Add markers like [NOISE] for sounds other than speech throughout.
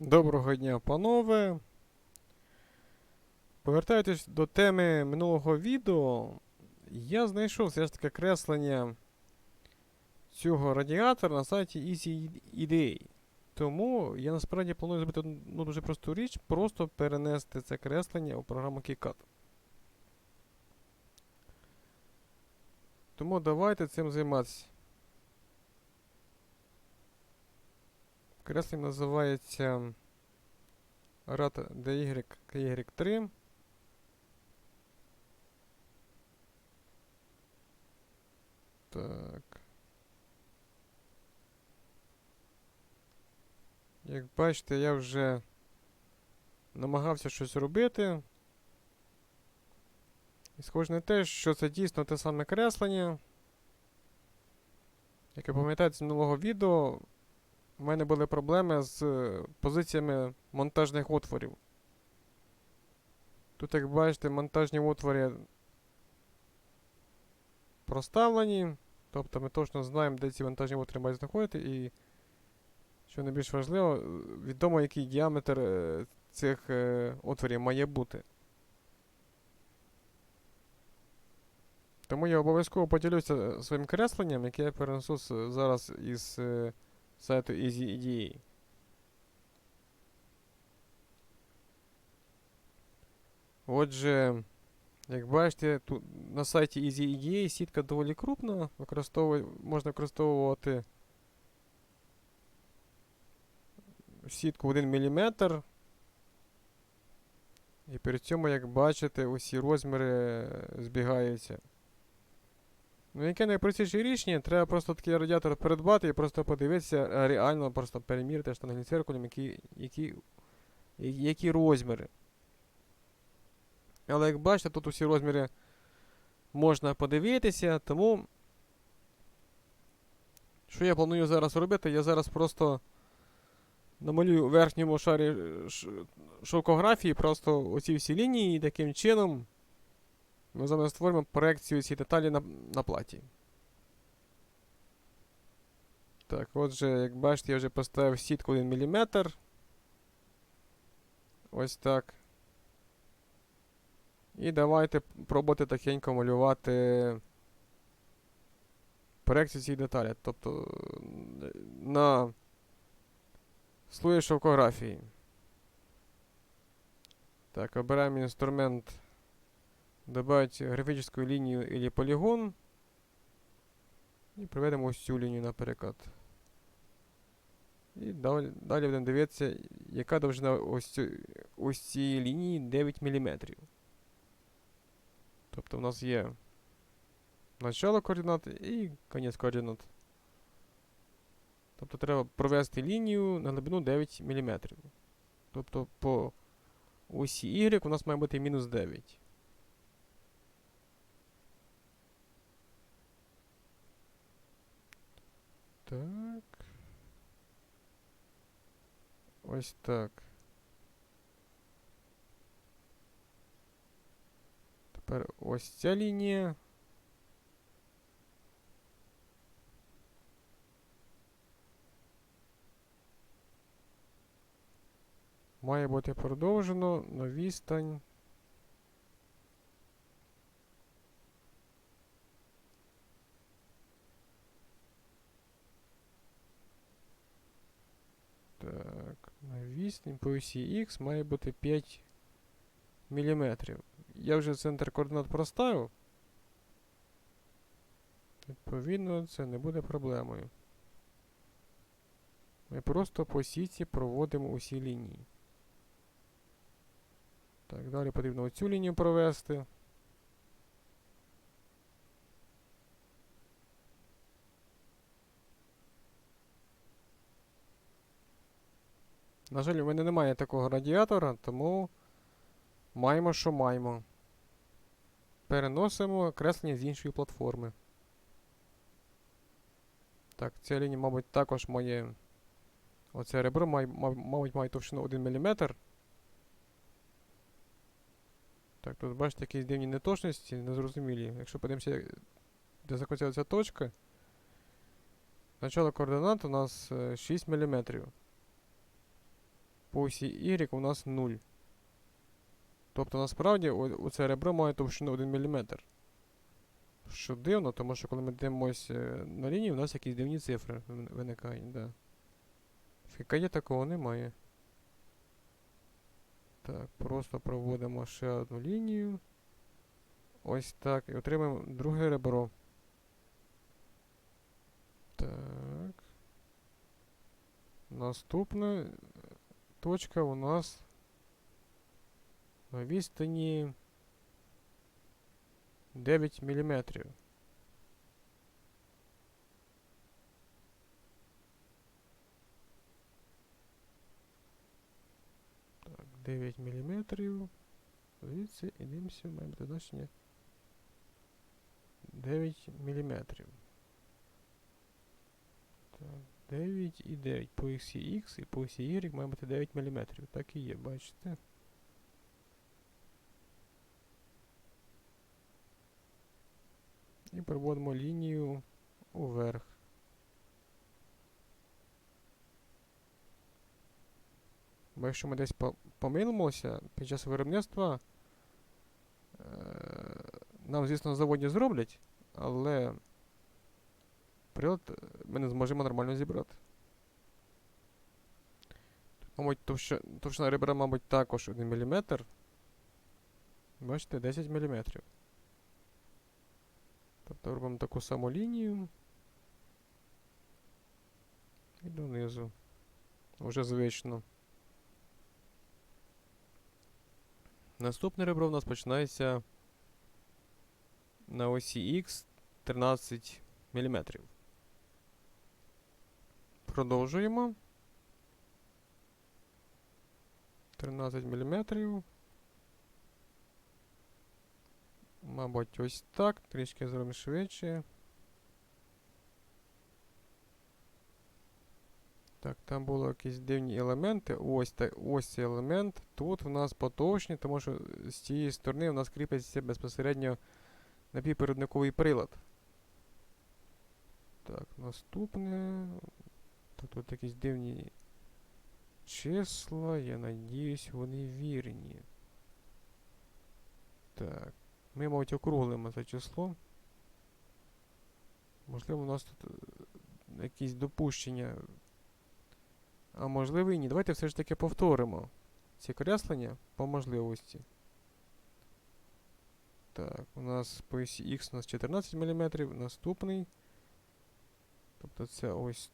Доброго дня, панове. Повертаючись до теми минулого відео, я знайшов все ж таки креслення цього радіатора на сайті EasyEDA. Тому я насправді планую зробити одну дуже просту річ, просто перенести це креслення у програму KiCad. Тому давайте цим займатися. Креслення називається RAT DY KY3. Так. Як бачите, я вже намагався щось робити. І схоже на те, що це дійсно те саме креслення. Як ви пам'ятаєте з минулого відео, у мене були проблеми з е, позиціями монтажних отворів. Тут, як бачите, монтажні отвори проставлені. Тобто ми точно знаємо, де ці монтажні отвори мають знаходити і, що найбільш важливо, е, відомо, який діаметр е, цих отворів має бути. Тому я обов'язково поділюся своїм кресленням, яке я перенесу зараз із сайту EasyEDA. Отже, як бачите, тут на сайті EasyEDA сітка доволі крупна, використовує, можна використовувати сітку 1 мм. І при цьому, як бачите, усі розміри е, збігаються. Ну, яке найпростіше рішення, треба просто такий радіатор придбати і просто подивитися, е, реально просто перемірити штангенциркулем, які, які, які розміри. Але як бачите, тут усі розміри можна подивитися, тому що я планую зараз робити? Я зараз просто намалюю у верхньому шарі шовкографії просто оці всі лінії і таким чином ми зараз створимо проекцію ці деталі на, на платі. Так, отже, як бачите, я вже поставив сітку 1 мм. Ось так. І давайте пробувати тихенько малювати проекцію цієї деталі. Тобто на слої шовкографії. Так, обираємо інструмент добавить графическую линию или полигон. І приведемо ось цю лінію наприклад. І далі, далі будемо дивитися, яка довжина ось, цю, ось лінії 9 мм. Тобто у нас є начало координат і кінець координат. Тобто треба провести лінію на глибину 9 мм. Тобто по осі Y у нас має бути мінус 9. Так. Ось так. Тепер ось ця лінія. Має бути продовжено на відстань. Так, відстань по осі Х має бути 5 мм. Я вже центр координат проставив. Відповідно, це не буде проблемою. Ми просто по сітці проводимо усі лінії. Так, далі потрібно оцю лінію провести. На жаль, у мене немає такого радіатора, тому маємо, що маємо. Переносимо креслення з іншої платформи. Так, ця лінія, мабуть, також має. Оце ребро, має, мабуть, має товщину 1 мм. Так, тут бачите якісь дивні неточності, незрозумілі. Якщо подивимося, де ця точка. Начало координат у нас е, 6 мм. По осі Y у нас 0. Тобто насправді оце ребро має товщину 1 мм. Що дивно, тому що коли ми дивимося е, на лінії, у нас якісь дивні цифри виникають. Да. В ККЄ такого немає. Так, просто проводимо ще одну лінію. Ось так. І отримаємо друге ребро. Так. Наступна е, точка у нас на відстані 9 мм. Так, 9 мм. Звідси і дивимося, має бути значення 9 мм. Так, 9 і 9 по осі X і по осі Y має бути 9 мм. Так і є, бачите? І проводимо лінію уверх. Бо якщо ми десь по- помилимося під час виробництва, е, нам, звісно, на заводі зроблять, але прилад ми не зможемо нормально зібрати. Мабуть, товща, товщина ребра, мабуть, також 1 мм. Бачите, 10 мм. Тобто робимо таку саму лінію. І донизу. Уже звично. Наступне ребро в нас починається на осі X 13 мм. Продовжуємо. 13 мм. Мабуть, ось так. Трішки зробимо швидше. Так, там були якісь дивні елементи. Ось, та, ось цей елемент. Тут в нас потовщені, тому що з цієї сторони у нас кріпиться безпосередньо напівпередниковий прилад. Так, наступне. Тут, тут якісь дивні числа. Я надіюсь, вони вірні. Так. Ми, мабуть, округлимо це число. Можливо, у нас тут е, якісь допущення. А можливо і ні. Давайте все ж таки повторимо ці креслення по можливості. Так, у нас по осі X у нас 14 мм, наступний. Тобто це ось.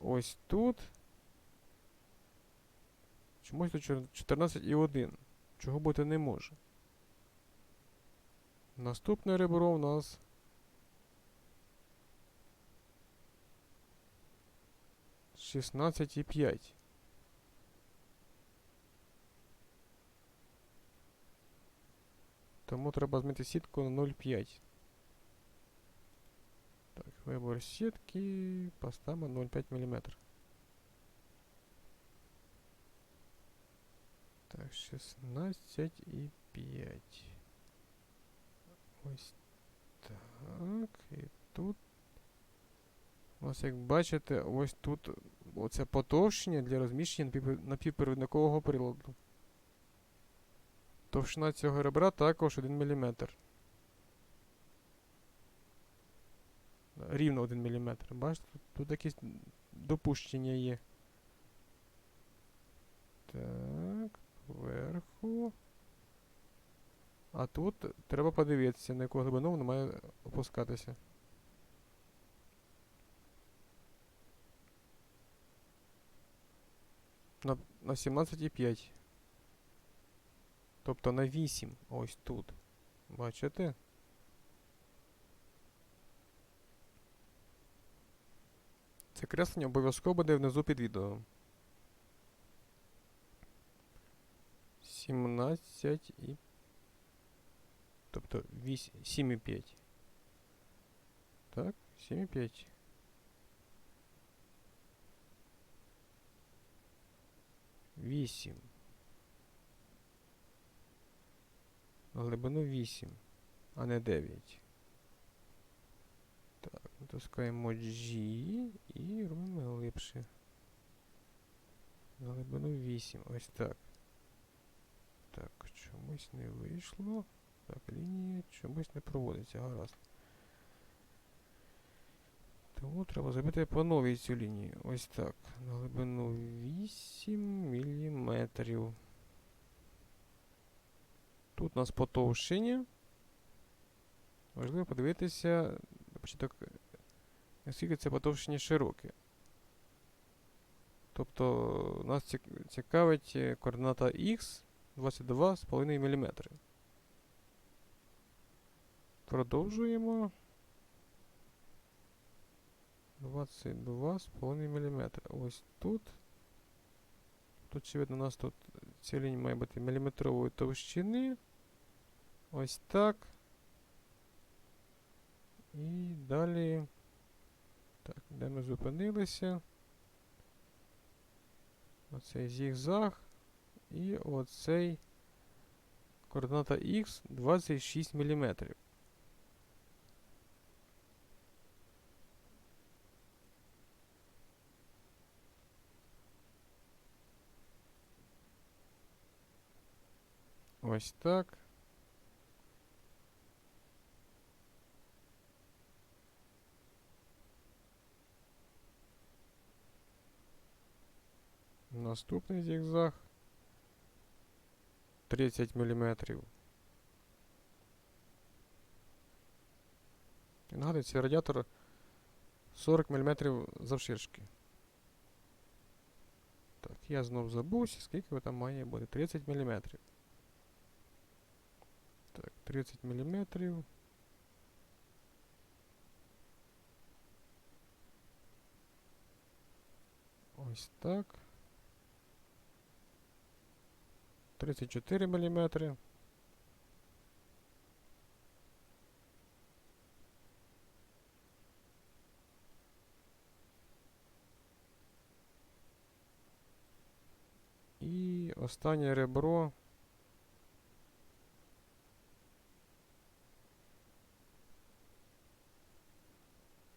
Ось тут. Чомусь тут чор- 14,1. Чого бути не може. Наступне ребро у нас. Шістнадцять і п'ять. Тому треба змінити сітку на 0,5. Вибор сітки. Поставимо 0,5 мм. Так, 16 і 5. Ось так. І тут. У нас, як бачите, ось тут оце потовщення для розміщення напівпер- напівпровідникового приладу. Товщина цього ребра також 1 мм. Рівно 1 мм. Бачите, тут, тут якісь допущення є. Так, вверху. А тут треба подивитися, на яку глибину воно має опускатися. На, на 17,5. Тобто на 8. Ось тут. Бачите? Це креслення обов'язково буде внизу під відео. 17 і. Тобто 8, 7,5. Так, 7,5. Вісім. Глибину 8, а не 9. Так, натискаємо G і робимо глибше. глибину 8. Ось так. Так, чомусь не вийшло. Так, лінія чомусь не проводиться, гаразд. Тому треба зробити по новій цю лінію. Ось так. На глибину 8 мм. Тут у нас потовщення. Важливо подивитися початок, наскільки це потовщення широке. Тобто нас цікавить е, координата X 22,5 мм. Продовжуємо. 22,5 мм. Ось тут. Тут, очевидно, у нас тут ця лінія має бути міліметрової товщини. Ось так. І далі. Так, де ми зупинилися? Оцей зігзаг. І оцей координата X 26 мм. Ось так. Наступний зігзаг 30 мм. І нагадую, цей радіатор 40 мм завширшки. Так, я знов забувся, скільки там має бути. 30 мм. Так, 30 мм. Ось так. 34 мм. І останнє ребро.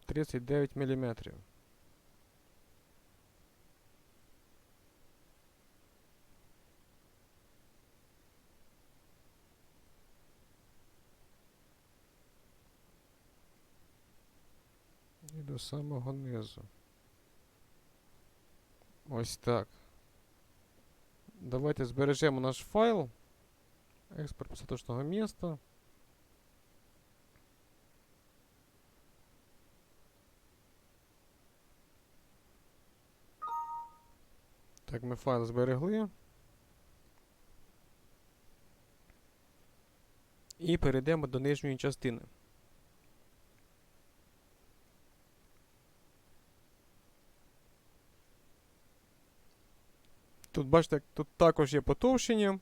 Тридцять дев'ять міліметрів. І до самого низу. Ось так. Давайте збережемо наш файл. Експорт посадочного міста. Так, ми файл зберегли. І перейдемо до нижньої частини. Тут бачите, тут також є потовщення.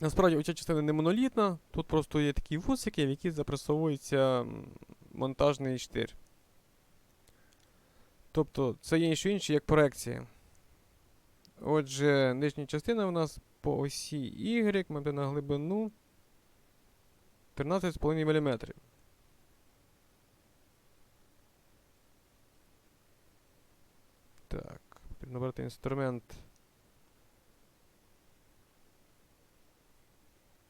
Насправді оця частина не монолітна, тут просто є такі вусики, в які запресовується монтажний штир. Тобто це є що інше, як проекція. Отже, нижня частина у нас по осі Y, ми на глибину 13,5 мм. Так, потрібно брати інструмент.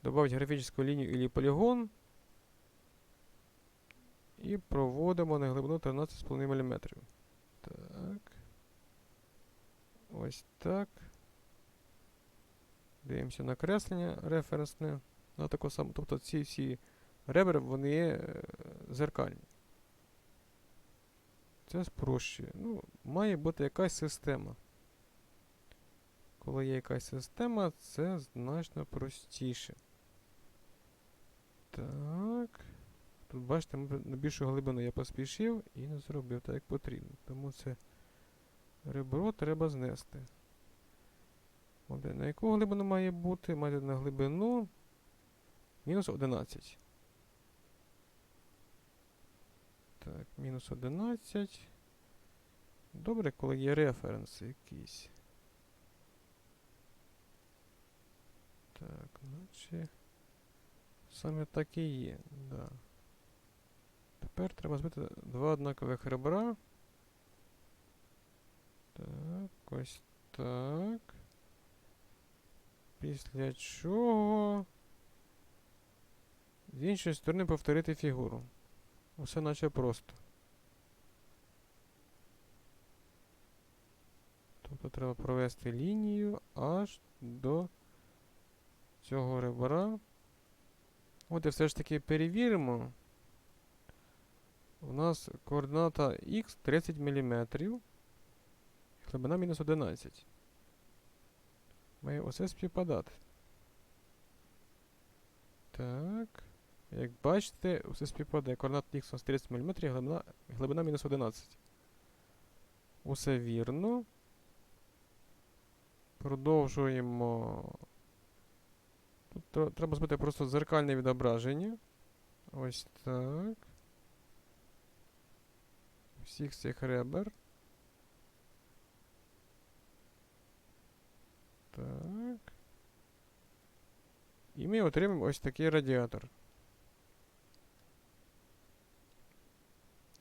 Добавить графічну лінію или полігон. І проводимо на глибину 13,5 мм. Так. Ось так. Дивимося на креслення референсне. На таку саму. Тобто ці всі ребри, вони е, зеркальні. Це спрощує. Ну, має бути якась система. Коли є якась система, це значно простіше. Так. Тут бачите, на більшу глибину я поспішив і не зробив так, як потрібно. Тому це ребро треба знести. От, на яку глибину має бути? Має на глибину мінус 11. Так, мінус 11. Добре, коли є референси якісь. Так, наче. Саме так і є, да. Тепер треба збити два однакових ребра. Так. ось так. Після чого. З іншої сторони повторити фігуру. Усе наче просто. Тобто треба провести лінію аж до цього ребра. От і все ж таки перевіримо. У нас координата х 30 мм. Глибина мінус 11. Має усе співпадати. Так. Як бачите, усе співпадає. Координата х у нас 30 мм, глибина, глибина мінус 11. Усе вірно. Продовжуємо. Тут треба збити просто зеркальне відображення. Ось так. Всіх цих ребер. Так. І ми отримаємо ось такий радіатор.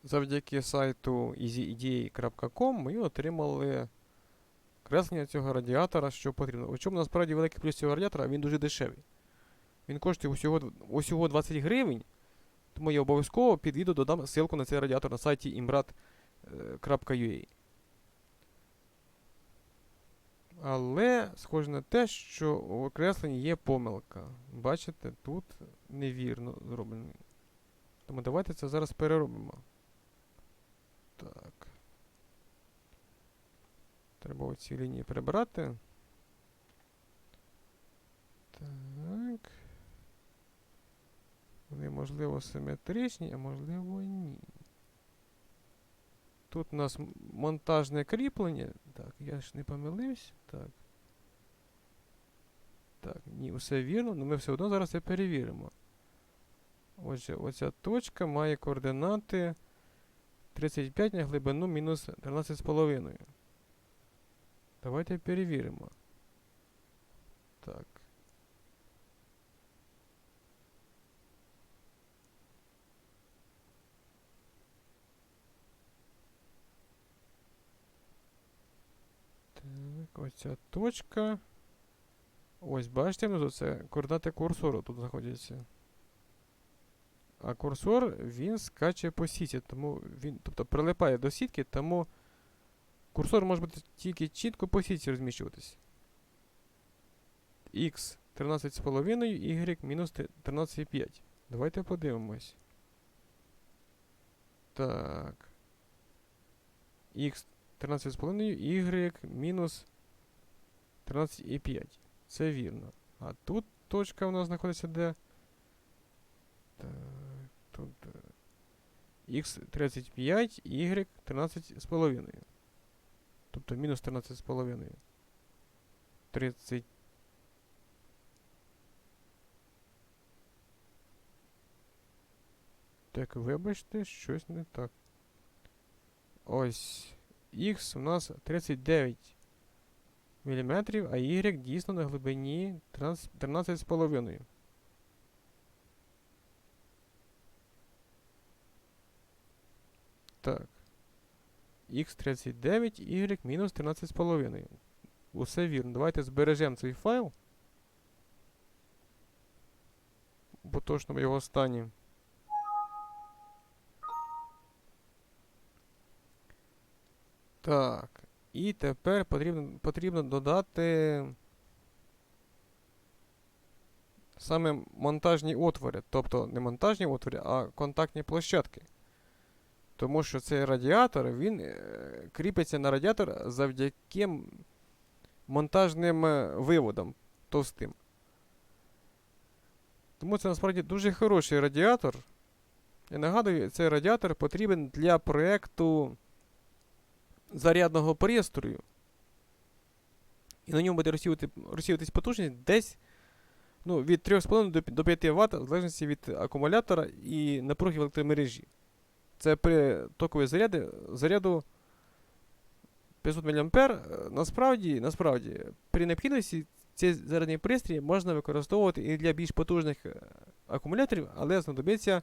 Завдяки сайту easyidea.com ми отримали креслення цього радіатора, що потрібно. У чому насправді великий плюс цього радіатора, він дуже дешевий. Він коштує усього, усього 20 гривень, тому я обов'язково під відео додам ссылку на цей радіатор на сайті imrat.ua. Але схоже на те, що у окресленні є помилка. Бачите, тут невірно зроблений. Тому давайте це зараз переробимо. Так. Треба оці лінії прибрати. Так. Вони, можливо, симетричні, а можливо ні. Тут у нас монтажне кріплення. Так, я ж не помилився. Так. Так, ні, все вірно, але ми все одно зараз це перевіримо. Отже, оця точка має координати 35 на глибину мінус 13,5. Давайте перевіримо. Так. Так, оця точка. Ось, бачите, внизу це координати курсору тут знаходяться. А курсор він скаче по сіті, тому він, тобто прилипає до сітки, тому курсор може бути тільки чітко по сітці розміщуватись. X 13,5, Y мінус 13,5. Давайте подивимось. Так. X 13,5, Y мінус 13,5. Це вірно. А тут точка у нас знаходиться де? Так, Х35 y 13,5. Тобто мінус 13,5. 30. Так, вибачте, щось не так. Ось. Х у нас 39 мм, а Y дійсно на глибині 13,5. 13 Так. X39, Y мінус 13,5. Усе вірно. Давайте збережемо цей файл. В його стані. Так. І тепер потрібно, потрібно додати саме монтажні отвори. Тобто не монтажні отвори, а контактні площадки. Тому що цей радіатор він е, кріпиться на радіатор завдяки монтажним е, виводам товстим. Тому це насправді дуже хороший радіатор. Я нагадую, цей радіатор потрібен для проєкту зарядного пристрою. І на ньому буде розсіювати, розсіюватись потужність десь ну, від 3,5 до до 5 Вт, в залежності від акумулятора і напруги в електромережі. Це при токовій заряди, заряду 500 мА. Насправді, насправді, при необхідності цей зарядний пристрій можна використовувати і для більш потужних е, акумуляторів, але знадобиться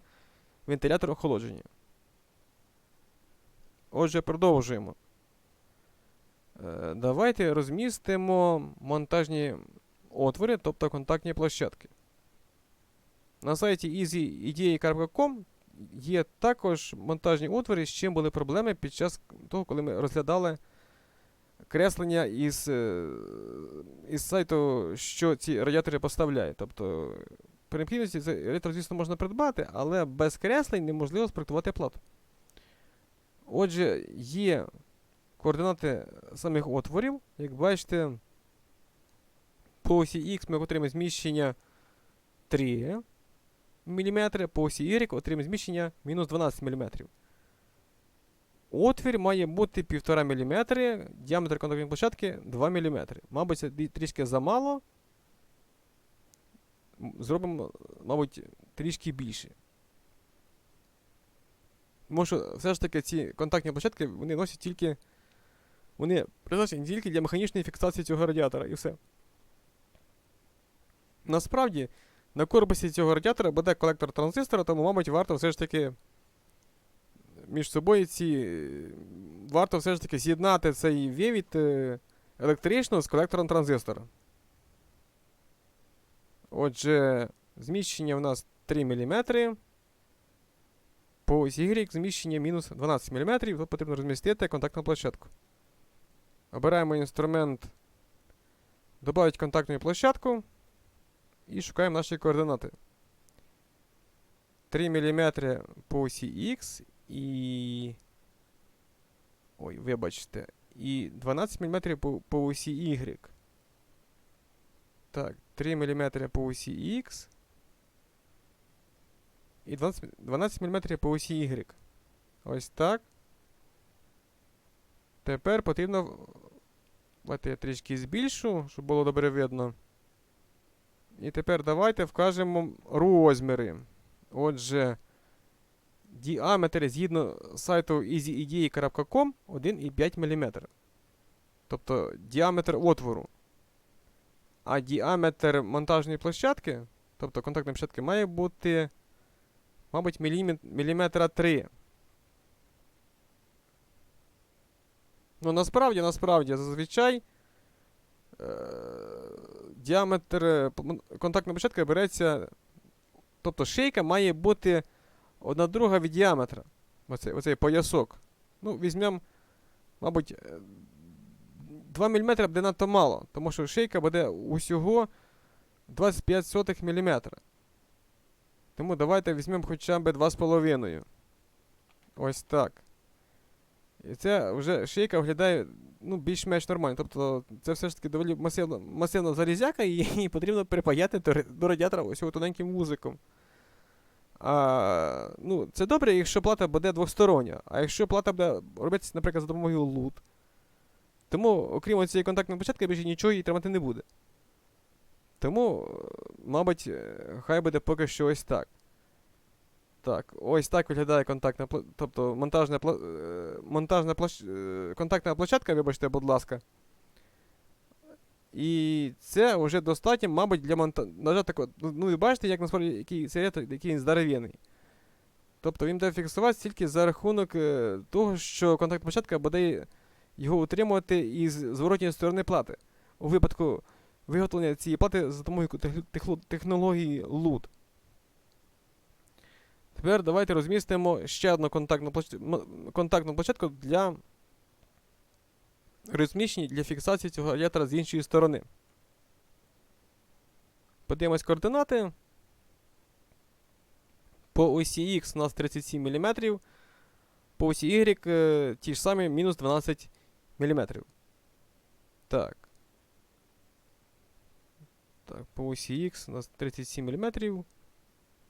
вентилятор охолодження. Отже, продовжуємо. Е, Давайте розмістимо монтажні отвори, тобто контактні площадки. На сайті easyidea.com є також монтажні отвори, з чим були проблеми під час того, коли ми розглядали креслення із, е, із сайту, що ці радіатори поставляють. Тобто, при необхідності цей радіатор, звісно, можна придбати, але без креслень неможливо спроектувати плату. Отже, є координати самих отворів. Як бачите, по осі X ми отримаємо зміщення 3 мм, по осі Y отримаємо зміщення мінус 12 мм. Отвір має бути 1,5 мм, діаметр контактної площадки 2 мм. Мабуть, це трішки замало. Зробимо, мабуть, трішки більше. Тому що все ж таки ці контактні площадки вони носять тільки. Вони призначені тільки для механічної фіксації цього радіатора і все. Насправді, на корпусі цього радіатора буде колектор транзистора, тому, мабуть, варто все ж таки між собою ці. Варто все ж таки з'єднати цей вивід е, електричного з колектором транзистора. Отже, зміщення у нас 3 мм. По осі Y зміщення мінус 12 мм. Тут потрібно розмістити контактну площадку. Обираємо інструмент Добавить контактну площадку і шукаємо наші координати. 3 мм по осі X і. Ой, вибачте. І 12 мм по, по осі Y. Так, 3 мм по осі X. І 12, 12 мм по осі Y. Ось так. Тепер потрібно. Давайте я трішки збільшу, щоб було добре видно. І тепер давайте вкажемо розміри. Отже, діаметр згідно сайту easyidea.com 1,5 мм. Тобто діаметр отвору. А діаметр монтажної площадки, тобто контактної площадки, має бути, мабуть, мілімет- міліметра 3. Ну, насправді, насправді, зазвичай е- діаметр е, контактної площадки береться. Тобто шийка має бути одна друга від діаметра. Оцей, оцей поясок. Ну, візьмемо, мабуть, е, 2 мм буде надто мало, тому що шийка буде усього 25 сотих мм. Тому давайте візьмемо хоча б 2,5. Ось так. І це вже шийка виглядає ну, більш-менш нормально. Тобто це все ж таки доволі масивна, масивна залізяка, і [LAUGHS] її потрібно припаяти до, радіатора ось цього тоненьким вузиком. А, ну, це добре, якщо плата буде двостороння. А якщо плата буде робитися, наприклад, за допомогою лут. Тому, окрім цієї контактної початки, більше нічого їй тримати не буде. Тому, мабуть, е, хай буде поки що ось так. Так, ось так виглядає контактна тобто монтажна, пла... е, монтажна площ... е, контактна площадка, вибачте, будь ласка. І це вже достатньо, мабуть, для монтажу. такого. Ну, ви бачите, як насправді який цей рятор, який він здоров'яний. Тобто він буде фіксуватися тільки за рахунок е, того, що контактна площадка буде його утримувати із зворотньої сторони плати. У випадку виготовлення цієї плати за допомогою технології LUT. Тепер давайте розмістимо ще одну контактну, площ... контактну площадку для розміщення для фіксації цього радіатора з іншої сторони. Подивимось координати. По осі X у нас 37 мм. По осі Y е, ті ж самі мінус 12 мм. Так. Так, по осі X у нас 37 мм.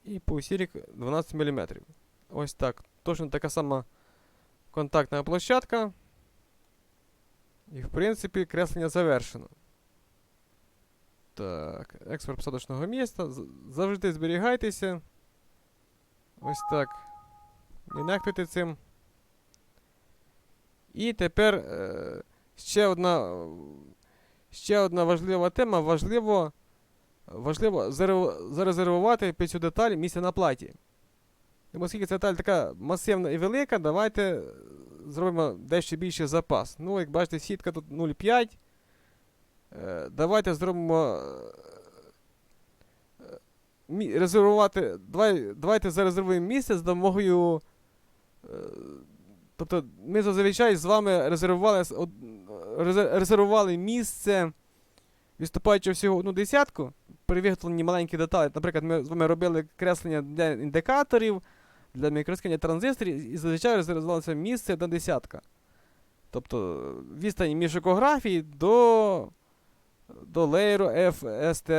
І по осі Y 12 мм. Ось так. Точно така сама контактна площадка. І, в принципі, креслення завершено. Так, експорт посадочного міста. Завжди зберігайтеся. Ось так. Не нехтуйте цим. І тепер е, ще одна. Ще одна важлива тема. Важливо, важливо зарезервувати під цю деталь місце на платі. Тому оскільки ця деталь така масивна і велика, давайте зробимо дещо більший запас. Ну, як бачите, сітка тут 0,5. Е, Давайте зробимо. е, Резервувати. Давай, давайте зарезервуємо місце з допомогою. е, Тобто ми зазвичай з вами резервували, резервували місце, відступаючи всього одну десятку при виготовленні маленьких деталей. Наприклад, ми з вами робили креслення для індикаторів, для мікроскання транзисторів, і зазвичай резервувалося місце одна десятка. Тобто відстань між екографії до, до леєру FSTRYD,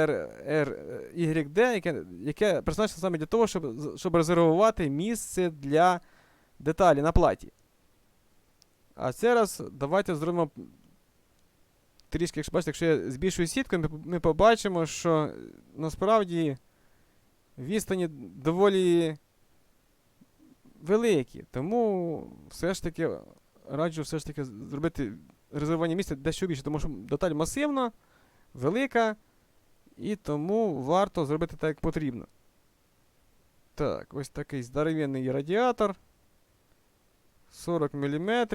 яке, яке призначено саме для того, щоб, щоб резервувати місце для деталі на платі. А зараз давайте зробимо трішки, якщо бачите, якщо я збільшую сітку, ми, побачимо, що насправді відстані доволі великі. Тому все ж таки раджу все ж таки зробити резервування місця дещо більше, тому що деталь масивна, велика, і тому варто зробити так, як потрібно. Так, ось такий здоровенний радіатор. 40 мм,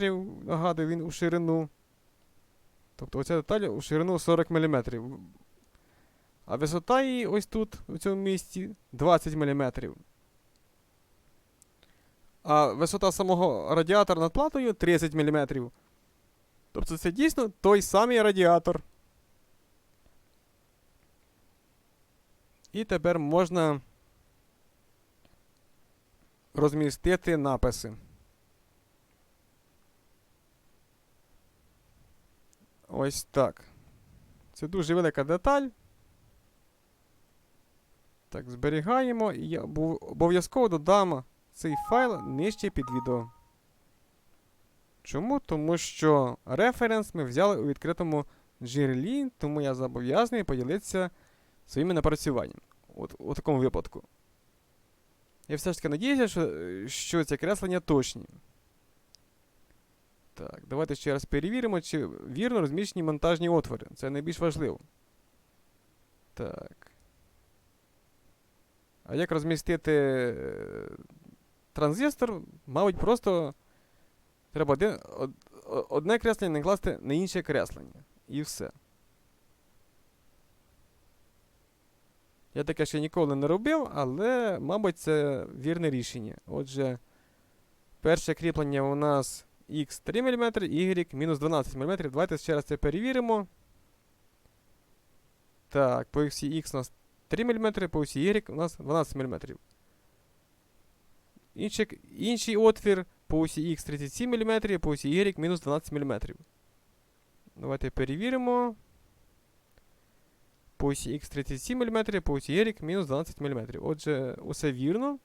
нагадую, він у ширину. Тобто оця деталь у ширину 40 мм. А висота її ось тут, у цьому місці, 20 мм. А висота самого радіатора над платою 30 мм. Тобто це дійсно той самий радіатор. І тепер можна розмістити написи. Ось так. Це дуже велика деталь. Так, зберігаємо. І я обов'язково додам цей файл нижче під відео. Чому? Тому що референс ми взяли у відкритому джерелі, тому я зобов'язаний поділитися своїми напрацюваннями. От, у такому випадку. Я все ж таки надіюся, що, що ці креслення точні. Так, давайте ще раз перевіримо, чи вірно розміщені монтажні отвори. Це найбільш важливо. Так. А як розмістити е, транзистор? Мабуть, просто треба один, од, одне креслення накласти на інше креслення. І все. Я таке ще ніколи не робив, але, мабуть, це вірне рішення. Отже, перше кріплення у нас x 3 мм, y мінус 12 мм. Давайте ще раз це перевіримо. Так, по осі x у нас 3 мм, по осі y у нас 12 мм. Інший, інший отвір по осі x 37 мм, по осі y мінус 12 мм. Давайте перевіримо. По осі x 37 мм, по осі y мінус 12 мм. Отже, усе вірно.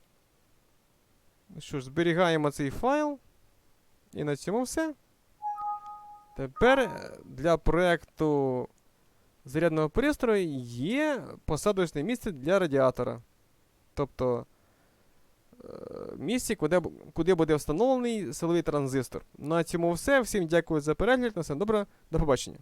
Що ж, зберігаємо цей файл. І на цьому все. Тепер е, для проєкту зарядного пристрою є посадочне місце для радіатора. Тобто е, місце, куди, куди буде встановлений силовий транзистор. На цьому все. Всім дякую за перегляд. На все добре. До побачення.